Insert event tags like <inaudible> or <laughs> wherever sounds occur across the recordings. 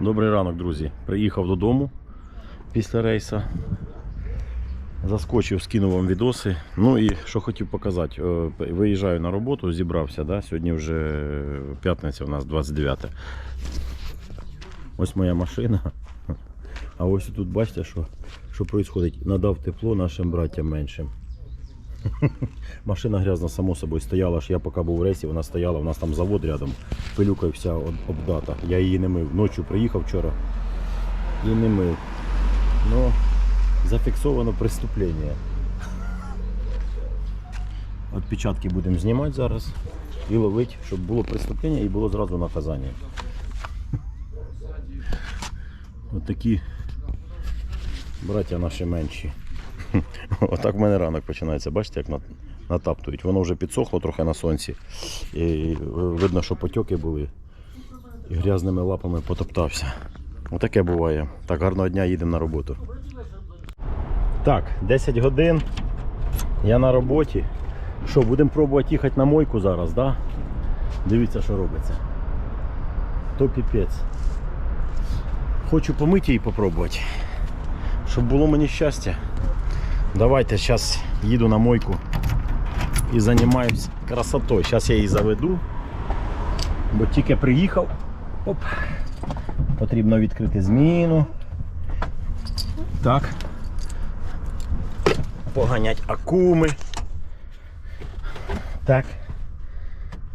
Добрий ранок, друзі. Приїхав додому після рейса. Заскочив, скинув вам відоси. Ну і що хотів показати. Е, Виїжджаю на роботу, зібрався. Да? Сьогодні вже п'ятниця, у нас 29. Ось моя машина. А ось тут бачите, що, що відбувається. Надав тепло нашим братям меншим. <laughs> Машина грязна, само собою, стояла ж. Я поки був в рейсі, вона стояла, у нас там завод рядом, пилюкою вся обдата. Я її не мив. Ночі приїхав вчора і не мив. Ну, зафіксовано преступлення. Отпечатки будемо знімати зараз і ловити, щоб було преступлення і було зразу наказання. От такі браття наші менші. <laughs> Отак в мене ранок починається. Бачите, як натаптують. Воно вже підсохло трохи на сонці. І видно, що потьоки були. І грязними лапами потоптався. Отаке буває. Так, гарного дня їдемо на роботу. Так, 10 годин. Я на роботі. Що, будемо пробувати їхати на мойку зараз, да? Дивіться, що робиться. То піпець. Хочу помити її попробувати. Щоб було мені щастя. Давайте зараз їду на мойку і займаюся красотою. Зараз я її заведу, бо тільки приїхав. Оп. Потрібно відкрити зміну. Так. Поганять акуми. Так.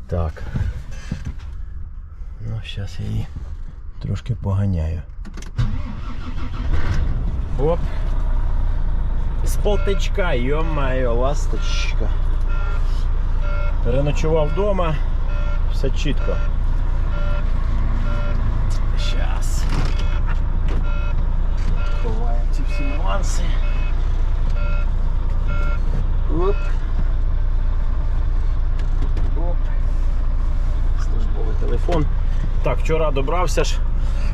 Так. Ну, зараз я її трошки поганяю. Оп. З полтичка, йо-моє, ласточка. Переночував вдома, все чітко. Щас. Ховаємо ці всі нюанси. Оп. Оп. Службовий телефон. Так, вчора добрався ж.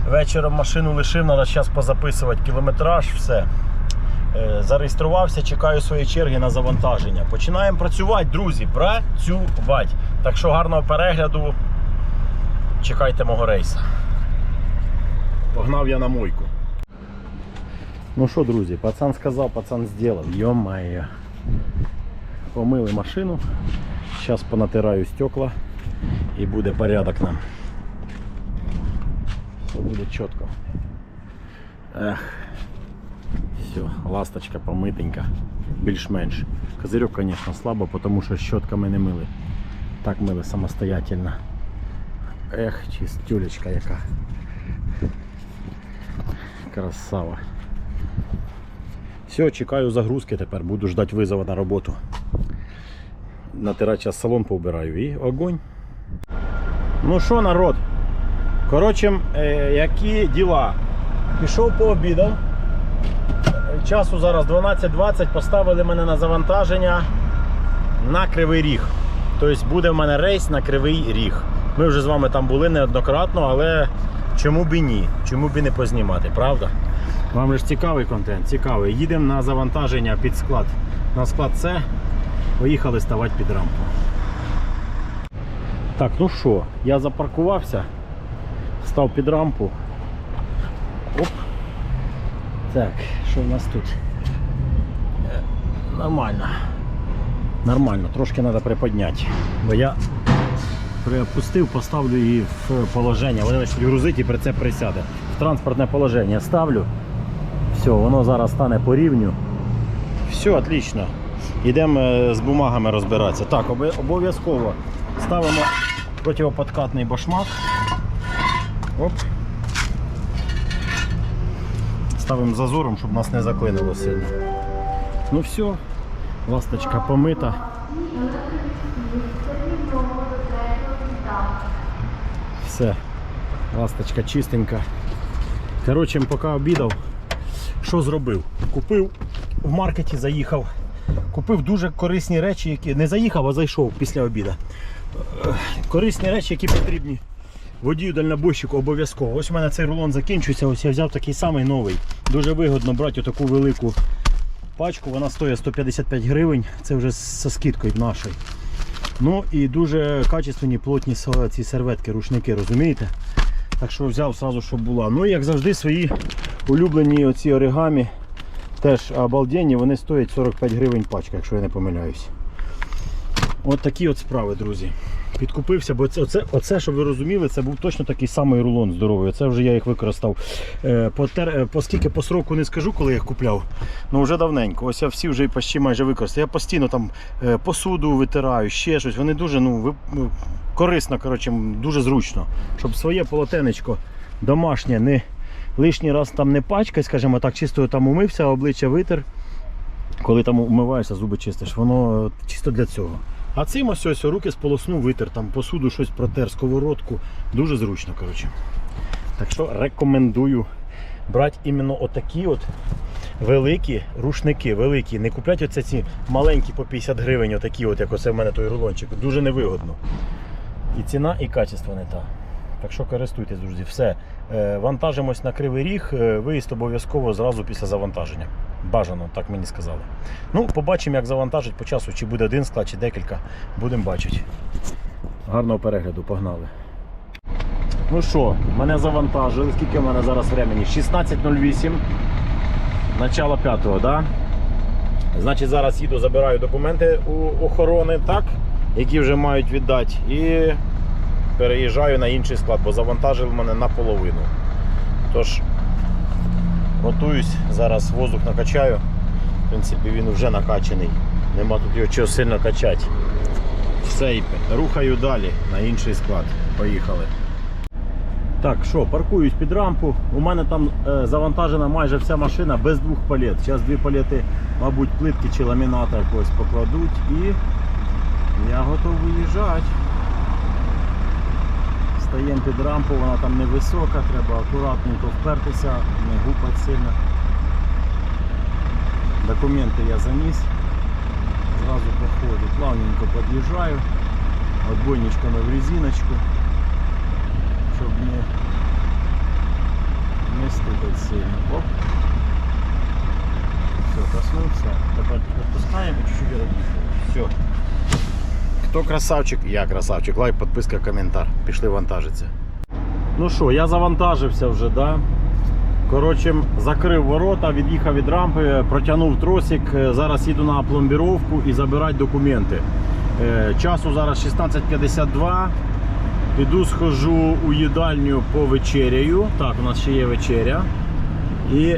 Вечором машину лишив, треба зараз позаписувати кілометраж, все. Е, Зареєструвався, чекаю своєї черги на завантаження. Починаємо працювати, друзі. Працювати. Так що гарного перегляду. Чекайте мого рейсу. Погнав я на мойку. Ну що, друзі, пацан сказав, пацан зробив. Йо-моє. Помили машину. Зараз понатираю стекла і буде порядок нам. Все буде чітко. Ех. Все, ласточка помитенька, більш-менш. Козирьок, звісно, слабо, тому що щотками не мили. Так мили самостоятельно. Ех, чистюлечка яка. Красава. Все, чекаю загрузки тепер, буду ждати визова на роботу. Натирати зараз салон поубираю і огонь. Ну що, народ? Коротше, які діла? Пішов пообідав. Часу зараз 12.20, поставили мене на завантаження на Кривий Ріг. Тобто буде в мене рейс на Кривий Ріг. Ми вже з вами там були неоднократно, але чому б і ні? Чому б і не познімати, правда? Вам же ж цікавий контент, цікавий. Їдемо на завантаження під склад. На склад С. Поїхали ставати під рампу. Так, ну що, я запаркувався, став під рампу. Так, що в нас тут? Е, Нормально. Нормально, трошки треба приподняти. Бо я приопустив, поставлю її в положення. Вона значить грузить і при це присяде. В транспортне положення ставлю. Все, воно зараз стане по рівню. Все, отлично. Йдемо е, з бумагами розбиратися. Так, обов'язково ставимо противоподкатний башмак. Оп. Ставимо зазором, щоб нас не заклинило сильно. Ну все, ласточка помита. Все, ласточка чистенька. Коротше, поки обідав, що зробив? Купив в маркеті, заїхав. Купив дуже корисні речі, які не заїхав, а зайшов після обіду. Е, Корисні речі, які потрібні водію дальнобойщику обов'язково. Ось у мене цей рулон закінчується, ось я взяв такий самий новий. Дуже вигодно брати таку велику пачку, вона стоїть 155 гривень, це вже зі скидкою нашою. Ну і дуже качественні плотні ці серветки, рушники, розумієте? Так що взяв сразу, щоб була. Ну і як завжди, свої улюблені оці оригамі теж обалденні, вони стоять 45 гривень пачка, якщо я не помиляюсь. От такі от справи, друзі. Підкупився, бо це, оце, оце, щоб ви розуміли, це був точно такий самий рулон здоровий. Оце вже я їх використав. Е, по, тер, е, по по сроку не скажу, коли я їх купляв. Ну вже давненько. Ось я всі вже почти майже використав. Я постійно там е, посуду витираю, ще щось. Вони дуже ну, ну, корисно, коротше, дуже зручно. Щоб своє полотенечко домашнє не лишній раз там не пачкать, скажімо так, чисто там умився, обличчя витер. Коли там умиваєшся, зуби чистиш, воно чисто для цього. А цим ось ось руки сполоснув, витер, там посуду щось протер, сковородку. Дуже зручно, коротше. Так що рекомендую брати іменно отакі от великі рушники, великі. Не купляти оце ці маленькі по 50 гривень, отакі, от, як оце в мене той рулончик. Дуже невигодно. І ціна, і качество не та. Так що користуйтесь, друзі. Все. Е, Вантажимось на кривий ріг. е, Виїзд обов'язково зразу після завантаження. Бажано, так мені сказали. Ну, побачимо, як завантажить по часу, чи буде один склад, чи декілька. Будемо бачити. Гарного перегляду, погнали. Ну що, мене завантажили. Скільки в мене зараз времени? 16.08. Начало п'ятого, да? Значить, зараз їду, забираю документи у охорони, так? Які вже мають віддати. І переїжджаю на інший склад, бо завантажили мене наполовину. Тож, готуюсь, зараз воздух накачаю. В принципі, він вже накачаний. Нема тут його чого сильно качати. Все, рухаю далі на інший склад. Поїхали. Так, що, паркуюсь під рампу. У мене там е, завантажена майже вся машина без двох палет. Зараз дві палети, мабуть, плитки чи ламіната якогось покладуть і я готов виїжджати. Стаємо під рампу, вона там невисока, треба акуратненько впертися, не гупати сильно. Документи я заніс. Зразу по ходу плавненько під'їжджаю, отбойничками в резиночку, щоб не, не стукати сильно. Оп. Все, коснувся. Тепер відпускаємо чуть-чуть. Все. Хто красавчик? Я красавчик. Лайк, підписка, коментар. Пішли вантажитися. Ну що, я завантажився вже, да? Коротше, закрив ворота, від'їхав від рампи, протягнув тросик. Е, Зараз їду на пломбіровку і забирати документи. Е, Часу зараз 16.52. Піду схожу у їдальню по вечеряю. Так, у нас ще є вечеря. І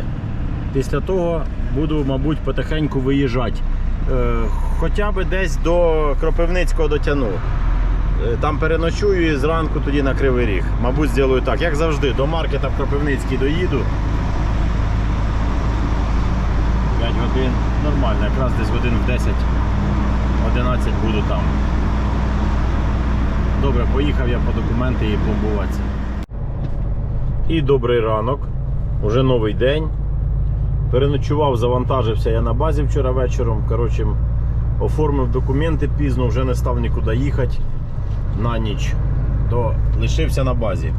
після того буду, мабуть, потихеньку виїжджати. Е, Хоча б десь до Кропивницького дотягну. Е, Там переночую і зранку тоді на Кривий Ріг. Мабуть, зроблю так, як завжди, до маркета в Кропивницький доїду. 5 годин. Нормально, якраз десь годин в 10-11 буду там. Добре, поїхав я по документи і пломбуватися. І добрий ранок. Уже новий день. Переночував, завантажився я на базі вчора вечором. Коротше, оформив документи пізно, вже не став нікуди їхати на ніч, то лишився на базі.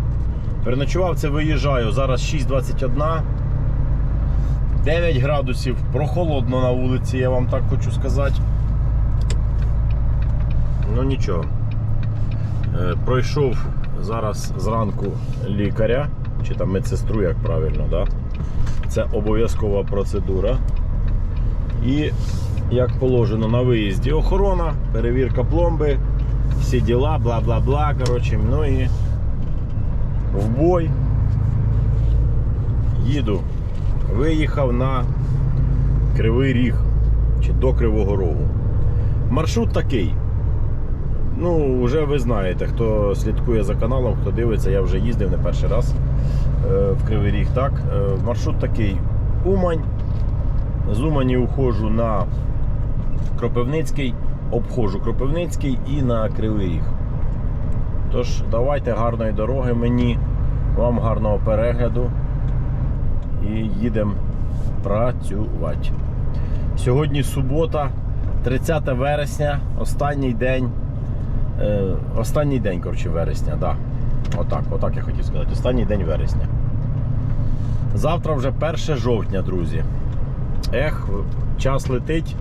Переночував це виїжджаю. Зараз 6.21. 9 градусів, прохолодно на вулиці, я вам так хочу сказати. Ну нічого. Е, Пройшов зараз зранку лікаря, чи там медсестру, як правильно, да? Це обов'язкова процедура. І як положено на виїзді охорона, перевірка пломби, всі діла, бла бла бла. Коротше, ну в бой. Їду. Виїхав на Кривий Ріг чи до Кривого Рогу. Маршрут такий. Ну, вже ви знаєте, хто слідкує за каналом, хто дивиться, я вже їздив не перший раз в Кривий Ріг. Так, Е, маршрут такий Умань. З Умані уходжу на Кропивницький, обходжу Кропивницький і на Кривий Ріг. Тож, давайте гарної дороги мені, вам гарного перегляду і їдемо працювати. Сьогодні субота, 30 вересня, останній день. Е, останній день, коротше, вересня, да. Отак, отак я хотів сказати. Останній день вересня. Завтра вже 1 жовтня, друзі. Ех, час летить.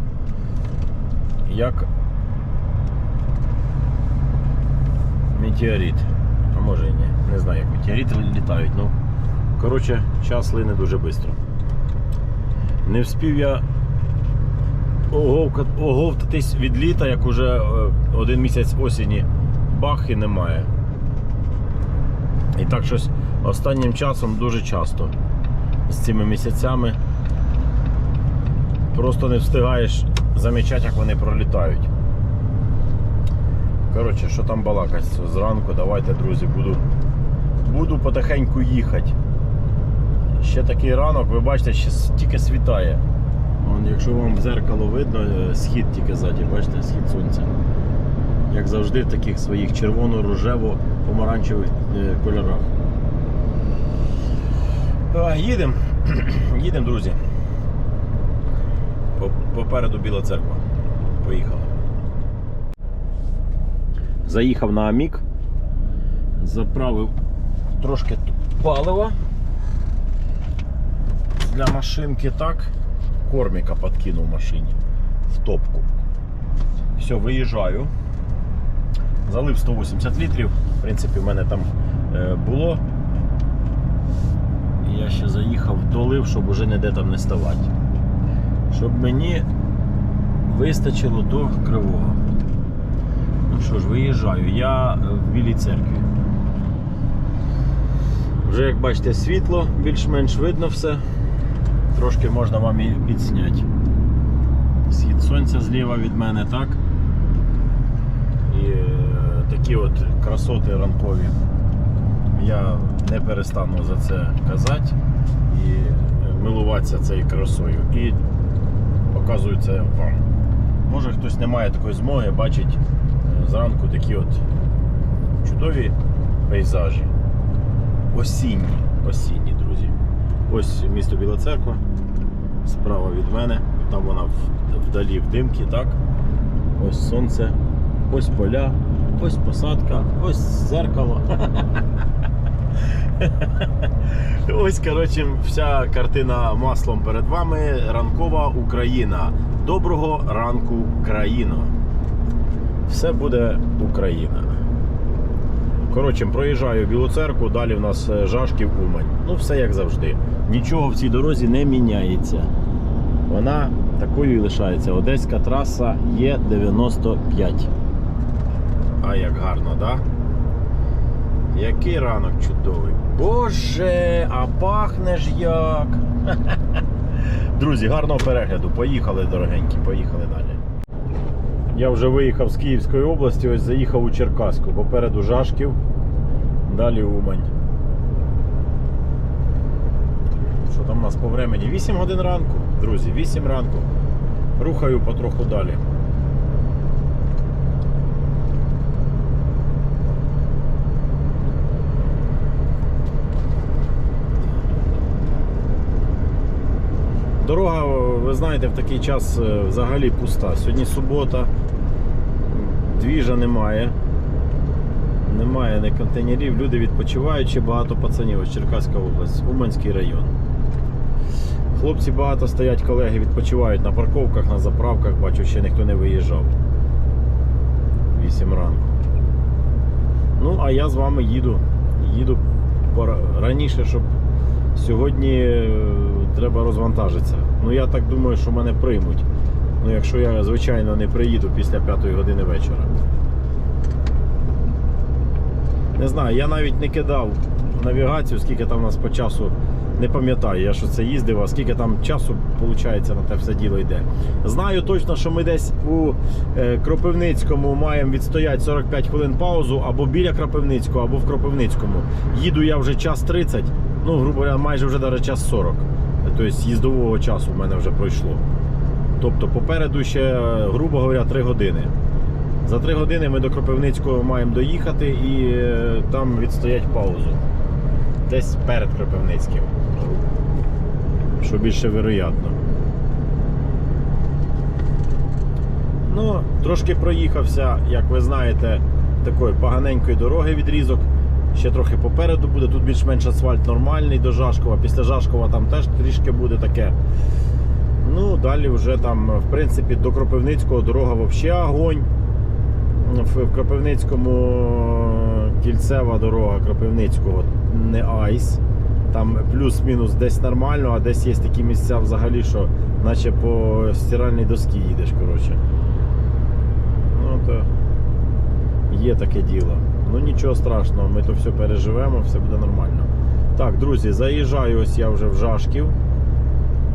Як метеорит. А може і ні. Не знаю, як метеорити літають. Ну, коротше, час лине дуже швидко. Не вспів я оговтатись від літа, як уже е, один місяць осені бах і немає. І так щось останнім часом дуже часто з цими місяцями просто не встигаєш замічати, як вони пролітають. Коротше, що там балакать зранку, давайте, друзі, буду, буду потихеньку їхати. Ще такий ранок, ви бачите, ще тільки світає. Вон, якщо вам в зеркало видно, е, схід тільки ззаді, бачите, схід сонця. Як завжди в таких своїх червоно-рожево-помаранчевих е, кольорах. А, Їдемо. Їдемо, друзі. Попереду Біла церква. Поїхали. Заїхав на Амік. Заправив трошки палива для машинки так. Корміка подкинув машині в топку. Все, виїжджаю. Залив 180 літрів. В принципі, в мене там е, було. Я ще заїхав, долив, щоб уже ніде там не ставати. Щоб мені вистачило до кривого. Ну що ж, виїжджаю. Я е, в Білій церкві. Вже як бачите, світло, більш-менш видно все. Трошки можна вам і підсняти. Схід сонця зліва від мене, так? І е, такі от красоти ранкові. Я не перестану за це казати і е, милуватися цією красою. І показую це вам. Може хтось не має такої змоги бачить е, зранку такі от чудові пейзажі. Осінні, осінні, друзі. Ось місто Біла Церква, справа від мене, там вона вдалі в димки, так? Ось сонце, ось поля, ось посадка, ось зеркало. <laughs> <laughs> Ось, коротше, вся картина маслом перед вами. Ранкова Україна. Доброго ранку, країно. Все буде Україна. Коротше, проїжджаю Білу церкву, далі в нас е, Жашків Умань. Ну, все як завжди. Нічого в цій дорозі не міняється. Вона такою і лишається. Одеська траса є 95. А як гарно, так? Да? Який ранок чудовий. Боже, а пахне ж як. <laughs> Друзі, гарного перегляду. Поїхали, дорогенькі, поїхали далі. Я вже виїхав з Київської області, ось заїхав у Черкаську. Попереду Жашків, далі Умань. Що там у нас по времені? 8 годин ранку, друзі, 8 ранку. Рухаю потроху далі. Дорога, ви знаєте, в такий час е, взагалі пуста. Сьогодні субота, двіжа немає. Немає ні контейнерів, люди відпочивають, ще багато пацанів, ось Черкаська область, Уманський район. Хлопці багато стоять, колеги відпочивають на парковках, на заправках, бачу, ще ніхто не виїжджав. 8 ранку. Ну, а я з вами їду. Їду раніше, щоб сьогодні е, треба розвантажитися. Ну я так думаю, що мене приймуть. Ну, якщо я, звичайно, не приїду після 5 години вечора. Не знаю, я навіть не кидав навігацію, скільки там у нас по часу. Не пам'ятаю, я що це їздив, а скільки там часу виходить на те все діло йде. Знаю точно, що ми десь у е, Кропивницькому маємо відстояти 45 хвилин паузу або біля Кропивницького, або в Кропивницькому. Їду я вже час 30, ну, грубо говоря, майже вже навіть час 40. Тобто їздового часу в мене вже пройшло. Тобто попереду ще, грубо говоря, 3 години. За 3 години ми до Кропивницького маємо доїхати і е, там відстоять паузу. Десь перед Кропивницьким. Що більше вероятно. Ну, трошки проїхався, як ви знаєте, такої поганенької дороги відрізок. Ще трохи попереду буде. Тут більш-менш асфальт нормальний до Жашкова. Після Жашкова там теж трішки буде таке. Ну, далі вже там, в принципі, до Кропивницького дорога взагалі огонь. В Кропивницькому кільцева дорога Кропивницького, не айс. Там плюс-мінус десь нормально, а десь є такі місця взагалі, що наче по стиральній доскі їдеш, коротше. Ну то є таке діло. Ну нічого страшного, ми то все переживемо, все буде нормально. Так, друзі, заїжджаю ось я вже в Жашків.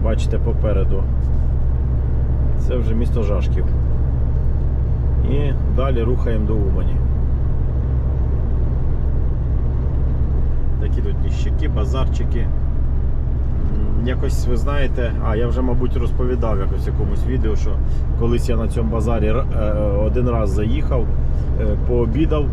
Бачите попереду. Це вже місто Жашків. І далі рухаємо до Умані. Такі тут ніщики, базарчики. Якось ви знаєте, а я вже, мабуть, розповідав якось в якомусь відео, що колись я на цьому базарі е, один раз заїхав, е, пообідав.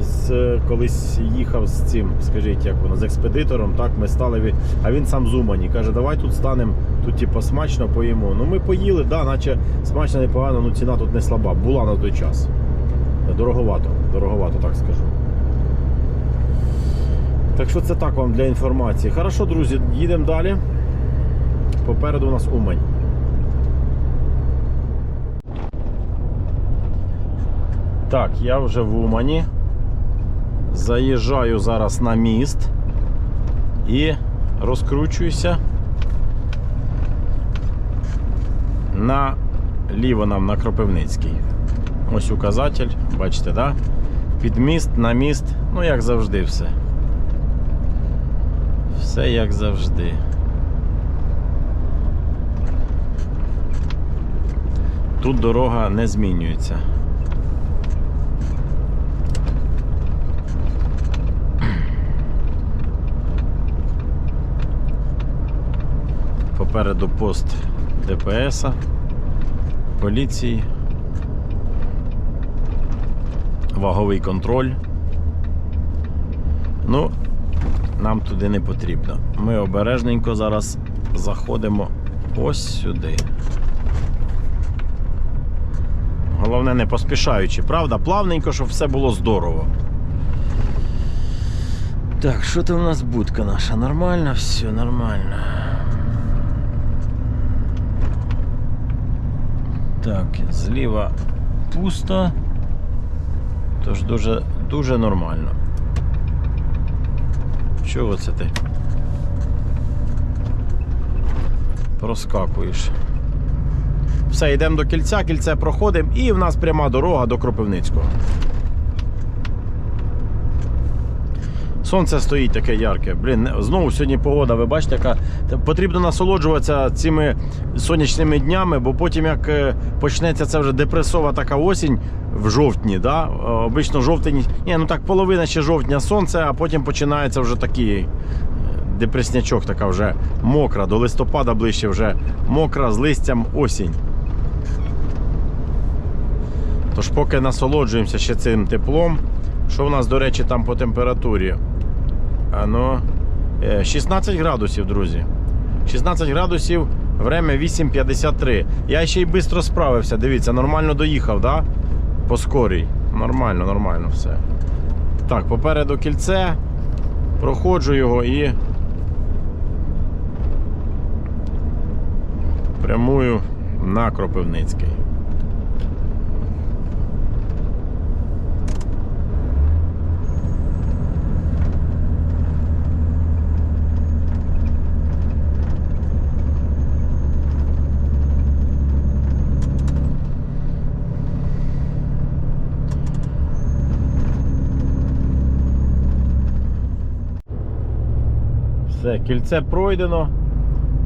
З, колись їхав з цим, скажіть, як воно, з експедитором, так, ми стали, ві- а він сам з Умані. Каже, давай тут станемо, тут типу, смачно поїмо. Ну ми поїли, да, наче смачно непогано, ну ціна тут не слаба. Була на той час. Дороговато, дороговато, так скажу. Так що це так вам для інформації. Хорошо, друзі, їдемо далі. Попереду у нас Умань. Так, я вже в Умані. Заїжджаю зараз на міст і розкручуюся на ліво нам на Кропивницький. Ось указатель, бачите, да? Під міст, на міст, ну як завжди все. Все як завжди. Тут дорога не змінюється. Попереду пост ДПС, поліції, ваговий контроль. Ну, нам туди не потрібно. Ми обережненько зараз заходимо ось сюди. Головне, не поспішаючи, правда? Плавненько, щоб все було здорово. Так, що там у нас будка наша? Нормально, все нормально. Так, зліва пусто. Тож дуже, дуже нормально. Чого це ти? Проскакуєш. Все, йдемо до кільця, кільце проходимо і в нас пряма дорога до Кропивницького. Сонце стоїть таке ярке. Блін, знову сьогодні погода, ви бачите, яка потрібно насолоджуватися цими сонячними днями, бо потім як е, почнеться це вже депресова така осінь в жовтні. Да? Е, Обично жовтень, ні, ну так половина ще жовтня сонце, а потім починається вже такий е, депреснячок, така вже мокра, до листопада ближче вже мокра з листям осінь. Тож поки насолоджуємося ще цим теплом. Що у нас, до речі, там по температурі? Ано, е, 16 градусів, друзі. 16 градусів, время 8.53. Я ще й швидко справився. Дивіться, нормально доїхав, да? По скорій. Нормально, нормально все. Так, попереду кільце. Проходжу його і. Прямую на Кропивницький. Все, кільце пройдено.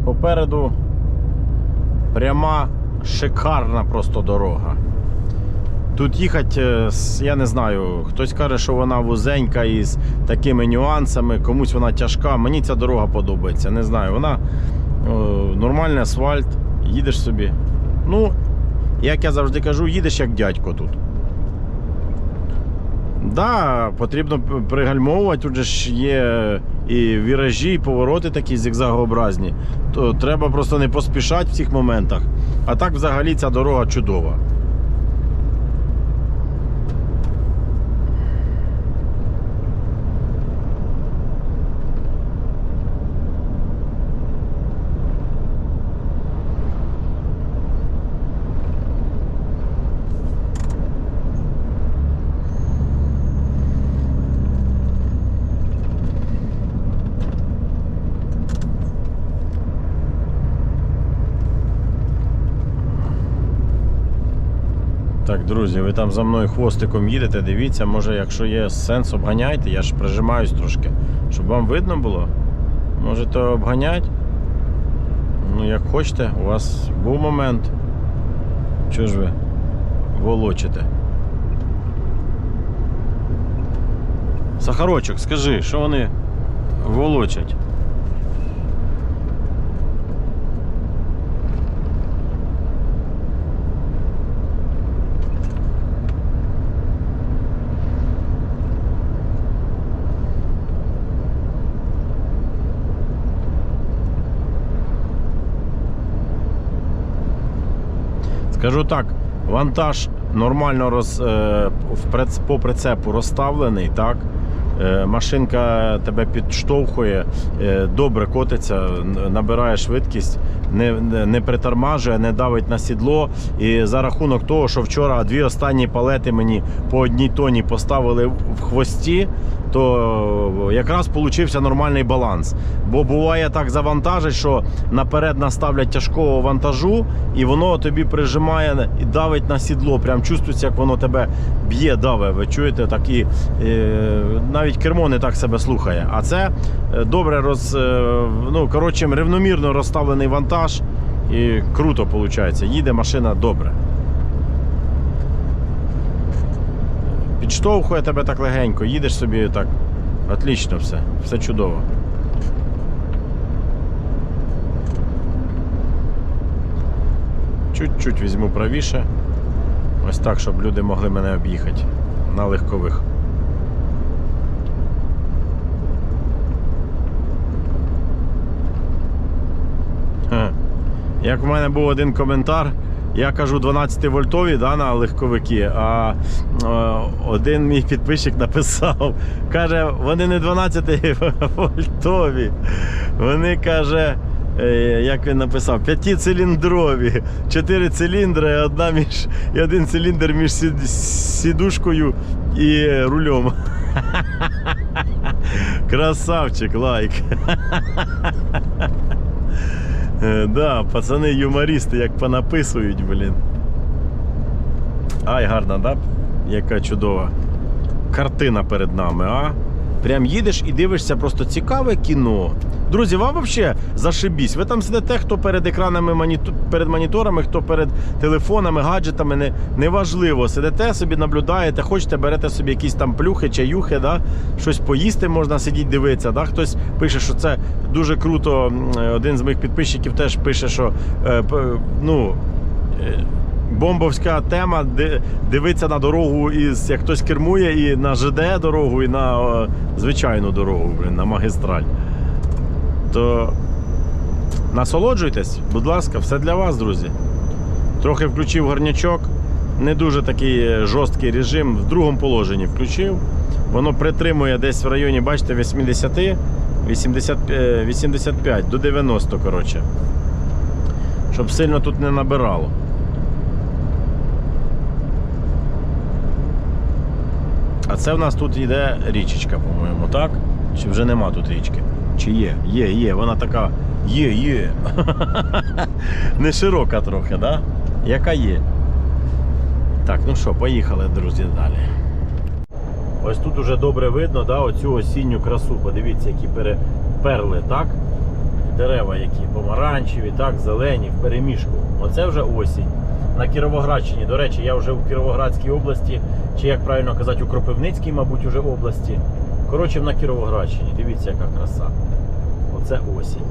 Попереду пряма шикарна просто дорога. Тут їхати, е, я не знаю, хтось каже, що вона вузенька із такими нюансами, комусь вона тяжка. Мені ця дорога подобається. Не знаю, вона о, нормальний асфальт, їдеш собі. Ну, як я завжди кажу, їдеш як дядько тут. Да, потрібно пригальмовувати. Тут же ж є і віражі, і повороти такі зігзагообразні. То треба просто не поспішати в цих моментах. А так взагалі ця дорога чудова. Друзі, ви там за мною хвостиком їдете, дивіться, може, якщо є сенс, обганяйте, я ж прижимаюсь трошки, щоб вам видно було. Можете обганять. Ну, як хочете, у вас був момент. Чого ж ви волочите? Сахарочок, скажи, що вони волочать? Скажу так, вантаж нормально роз, е, по прицепу розставлений, так? Е, Машинка тебе підштовхує, е, добре котиться, набирає швидкість, не, не, притормажує, не давить на сідло. І за рахунок того, що вчора дві останні палети мені по одній тоні поставили в хвості, то якраз получився нормальний баланс. Бо буває так завантажить, що наперед наставлять тяжкого вантажу, і воно тобі прижимає і давить на сідло. Прям чувствується, як воно тебе б'є, даве. Ви чуєте, так і е, навіть кермо не так себе слухає. А це е, добре роз, е, ну, коротше, рівномірно розставлений вантаж. І круто виходить. Їде машина добре. Підштовхує тебе так легенько, їдеш собі так. Отлично все, все чудово. Чуть-чуть візьму правіше. Ось так, щоб люди могли мене об'їхати на легкових. Хе. Як в мене був один коментар, я кажу 12 вольтові да, на легковики, а е, один мій підписчик написав, каже, вони не 12 вольтові, вони каже. е, Як він написав, п'ятициліндрові, чотири циліндри, одна між і один циліндр між сідушкою і рулем. <laughs> Красавчик, лайк. <laughs> Е, Да, пацани юмористи як понаписують, блін. Ай, гарна, да? Яка чудова картина перед нами, а? Прям їдеш і дивишся просто цікаве кіно. Друзі, вам взагалі зашибісь. Ви там сидите, хто перед екранами перед моніторами, хто перед телефонами, гаджетами, не, неважливо. Сидите собі, наблюдаєте, хочете, берете собі якісь там плюхи, чаюхи, да? щось поїсти можна сидіти, дивитися. Да? Хтось пише, що це дуже круто. Один з моїх підписчиків теж пише, що е, ну. е, Бомбовська тема ди- дивиться на дорогу, як хтось кермує і на ЖД дорогу, і на е, звичайну дорогу, на магістраль. То насолоджуйтесь, будь ласка, все для вас, друзі. Трохи включив горнячок. Не дуже такий е, жорсткий режим. В другому положенні включив. Воно притримує десь в районі, бачите, 80, 80, е, 85 до 90, коротше. Щоб сильно тут не набирало. А це в нас тут йде річечка, по-моєму, так? Чи вже нема тут річки? Чи є? Є, є, вона така є, є. <laughs> Не широка трохи, да? Яка є. Так, ну що, поїхали, друзі, далі. Ось тут уже добре видно, да, оцю осінню красу. Подивіться, які перли, так? Дерева які помаранчеві, так, зелені, в переміжку. Оце вже осінь. На Кіровоградщині. До речі, я вже у Кіровоградській області, чи як правильно казати, у Кропивницькій, мабуть, уже області. Коротше, на Кіровоградщині. Дивіться, яка краса. Оце осінь.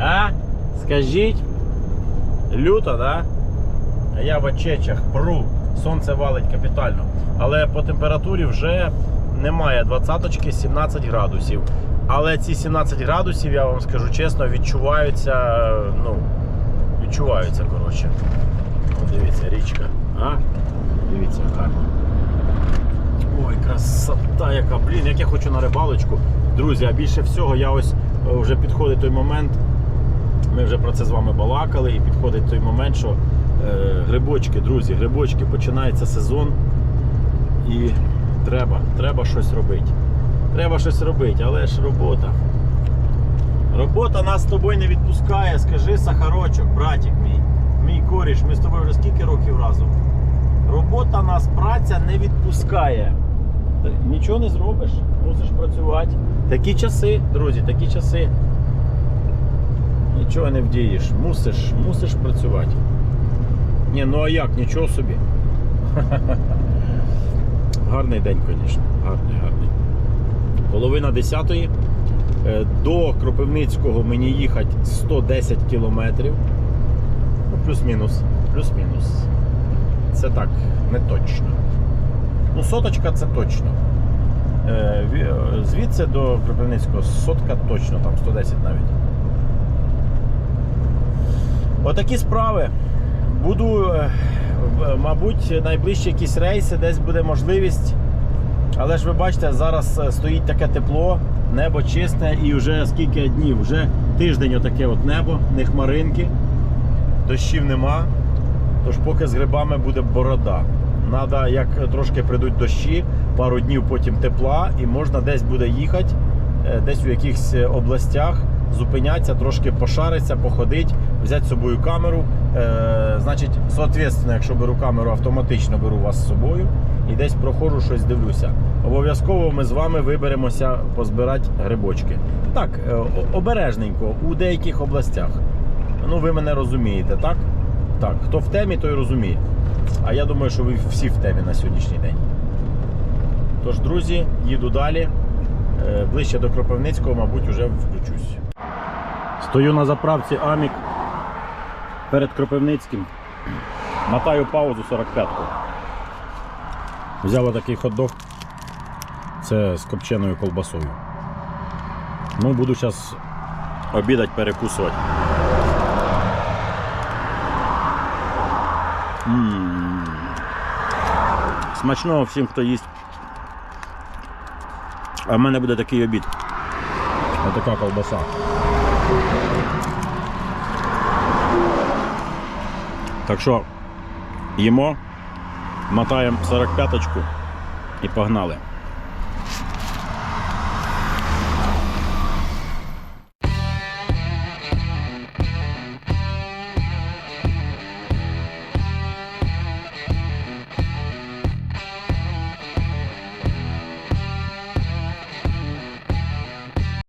А? Скажіть? Люто, да? А я в очечах пру. Сонце валить капітально. Але по температурі вже немає двадцяточки, 17 градусів. Але ці 17 градусів, я вам скажу чесно, відчуваються. Ну, відчуваються, коротше. Дивіться, річка. А? Дивіться, гарно. Ой, красота яка, блін, як я хочу на рибалочку. Друзі, а більше всього я ось е, вже підходить той момент. Ми вже про це з вами балакали, і підходить той момент, що е, грибочки, друзі, грибочки, починається сезон. І треба, треба щось робити. Треба щось робити, але ж робота. Робота нас з тобою не відпускає. Скажи Сахарочок, братик мій, мій коріш, ми з тобою вже скільки років разом? Робота нас, праця не відпускає. Нічого не зробиш, мусиш працювати. Такі часи, друзі, такі часи. Нічого не вдієш. Мусиш, мусиш працювати. Ні, ну а як, нічого собі. <laughs> Гарний день, звісно. Гарний, гарний. Половина десятої. Е, До Кропивницького мені їхати 110 кілометрів. Ну, плюс-мінус. Плюс-мінус. Це так, не точно. Ну, соточка це точно. Е, Звідси до Кропивницького сотка точно, там 110 навіть. Отакі справи. Буду, е, мабуть, найближчі якісь рейси, десь буде можливість. Але ж ви бачите, зараз е, стоїть таке тепло, небо чисте і вже скільки днів, вже тиждень отаке от небо, не хмаринки, дощів нема. Тож поки з грибами буде борода. Надо, як трошки прийдуть дощі, пару днів потім тепла, і можна десь буде їхати, е, десь у якихось е, областях, зупинятися, трошки пошаритися, походити, взяти з собою камеру. Е, значить, соответственно, якщо беру камеру, автоматично беру вас з собою і десь проходжу, щось дивлюся. Обов'язково ми з вами виберемося позбирати грибочки. Так, обережненько у деяких областях. Ну, ви мене розумієте, так? Так, хто в темі, той розуміє. А я думаю, що ви всі в темі на сьогоднішній день. Тож, друзі, їду далі. Е, Ближче до Кропивницького, мабуть, вже включусь. Стою на заправці Амік перед Кропивницьким. Мотаю паузу 45-ку. Взяв отакий хот-дог. Це з копченою колбасою. Ну, буду зараз обідати, перекусувати. М. Смачного всім, хто їсть. А в мене буде такий обід. Отака колбаса. Так що їмо, мотаємо 45-ку і погнали.